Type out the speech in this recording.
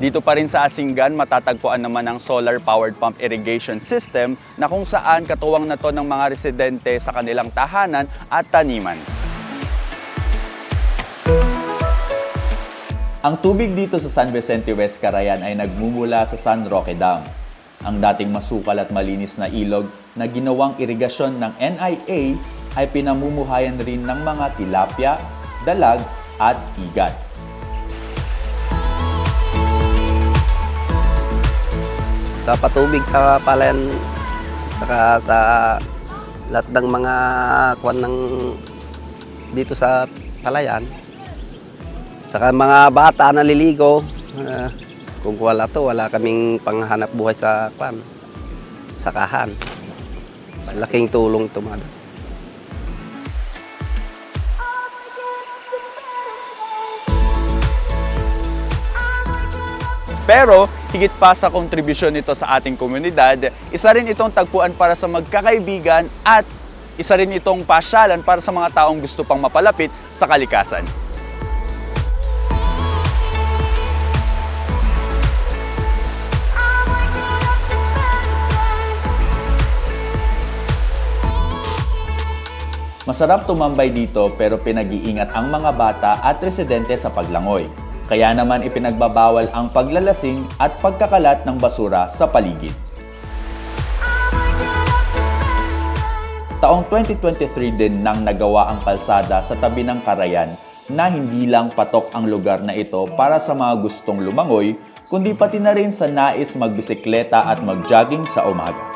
Dito pa rin sa Asingan, matatagpuan naman ang solar-powered pump irrigation system na kung saan katuwang na to ng mga residente sa kanilang tahanan at taniman. Ang tubig dito sa San Vicente West Carayan ay nagmumula sa San Roque Dam, ang dating masukal at malinis na ilog na ginawang irigasyon ng NIA ay pinamumuhayan rin ng mga tilapia, dalag at igat. Sa patubig sa palayan saka sa lahat ng mga kwan ng dito sa palayan saka mga bata naliligo ah, kung wala to wala kaming panghanap buhay sa kwan sakahan laking tulong to madam. Pero higit pa sa kontribusyon nito sa ating komunidad, isa rin itong tagpuan para sa magkakaibigan at isa rin itong pasyalan para sa mga taong gusto pang mapalapit sa kalikasan. Masarap tumambay dito pero pinag-iingat ang mga bata at residente sa paglangoy. Kaya naman ipinagbabawal ang paglalasing at pagkakalat ng basura sa paligid. Taong 2023 din nang nagawa ang kalsada sa tabi ng Karayan na hindi lang patok ang lugar na ito para sa mga gustong lumangoy, kundi pati na rin sa nais magbisikleta at magjogging sa umaga.